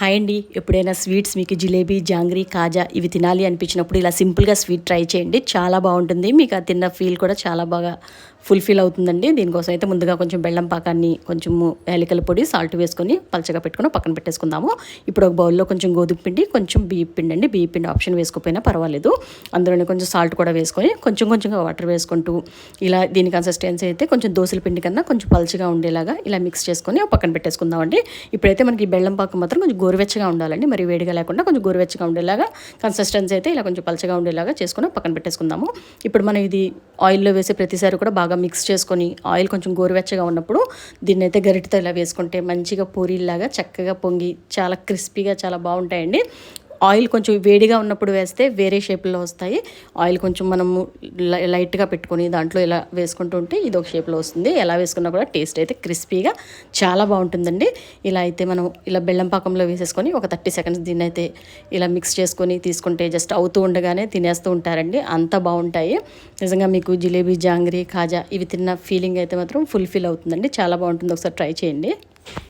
Hi అండి. ఎప్పుడైనా sweets మీకు జిలేబీ జాంగ్రీ కాజా ఇవి తినాలి అనిపించినప్పుడు ఇలా సింపుల్గా స్వీట్ ట్రై చేయండి. చాలా బాగుంటుంది. మీకు ఆ తిన్న ఫీల్ కూడా చాలా బాగా ఫుల్ఫిల్ అవుతుందండి. దీనికోసం అయితే ముందుగా కొంచెం బెల్లం పాకాన్ని కొంచెం యాలకల పొడి సాల్ట్ వేసుకొని పలచగా పెట్టుకుని పక్కన పెట్టేసుకుందాము. ఇప్పుడు ఒక బౌల్లో కొంచెం గోధుమ పిండి కొంచెం బియ్య పిండి అండి. బియ్య పిండి ఆప్షన్ వేసుకోపోయినా పర్వాలేదు. అందులోనే కొంచెం సాల్ట్ కూడా వేసుకొని కొంచెం కొంచెంగా వాటర్ వేసుకుంటూ ఇలా దీని కన్సిస్టెన్సీ అయితే కొంచెం దోశల పిండి కన్నా కొంచెం పల్చగా ఉండేలాగా ఇలా మిక్స్ చేసుకొని పక్కన పెట్టేసుకుందామండి ఇప్పుడైతే మనకి ఈ బెల్లం పాకం మాత్రం కొంచెం గోరువెచ్చగా ఉండాలండి. మరి వేడిగా లేకుండా కొంచెం గోరువెచ్చగా ఉండేలాగా కన్సిస్టెన్సీ అయితే ఇలా కొంచెం పలచగా ఉండేలాగా చేసుకుని పక్కన పెట్టేసుకుందాము. ఇప్పుడు మనం ఇది ఆయిల్లో వేసే ప్రతిసారి కూడా బాగా మిక్స్ చేసుకొని ఆయిల్ కొంచెం గోరువెచ్చగా ఉన్నప్పుడు దీన్ని అయితే గరిటతో ఇలా వేసుకుంటే మంచిగా పూరీలాగా చక్కగా పొంగి చాలా క్రిస్పీగా చాలా బాగుంటాయండి. ఆయిల్ కొంచెం వేడిగా ఉన్నప్పుడు వేస్తే వేరే షేప్లో వస్తాయి. ఆయిల్ కొంచెం మనము లై- లైట్గా పెట్టుకొని దాంట్లో ఇలా వేసుకుంటూ ఉంటే ఇది ఒక షేప్లో వస్తుంది. ఎలా వేసుకున్నా కూడా టేస్ట్ అయితే క్రిస్పీగా చాలా బాగుంటుందండి. ఇలా అయితే మనం ఇలా బెల్లం పాకంలో వేసేసుకొని ఒక థర్టీ సెకండ్స్ దీన్ని అయితే ఇలా మిక్స్ చేసుకొని తీసుకుంటే జస్ట్ అవుతూ ఉండగానే తినేస్తూ ఉంటారండి. అంత బాగుంటాయి. నిజంగా మీకు జిలేబీ జాంగ్రీ కాజా ఇవి తిన్న ఫీలింగ్ అయితే మాత్రం ఫుల్ఫిల్ అవుతుందండి. చాలా బాగుంటుంది. ఒకసారి ట్రై చేయండి.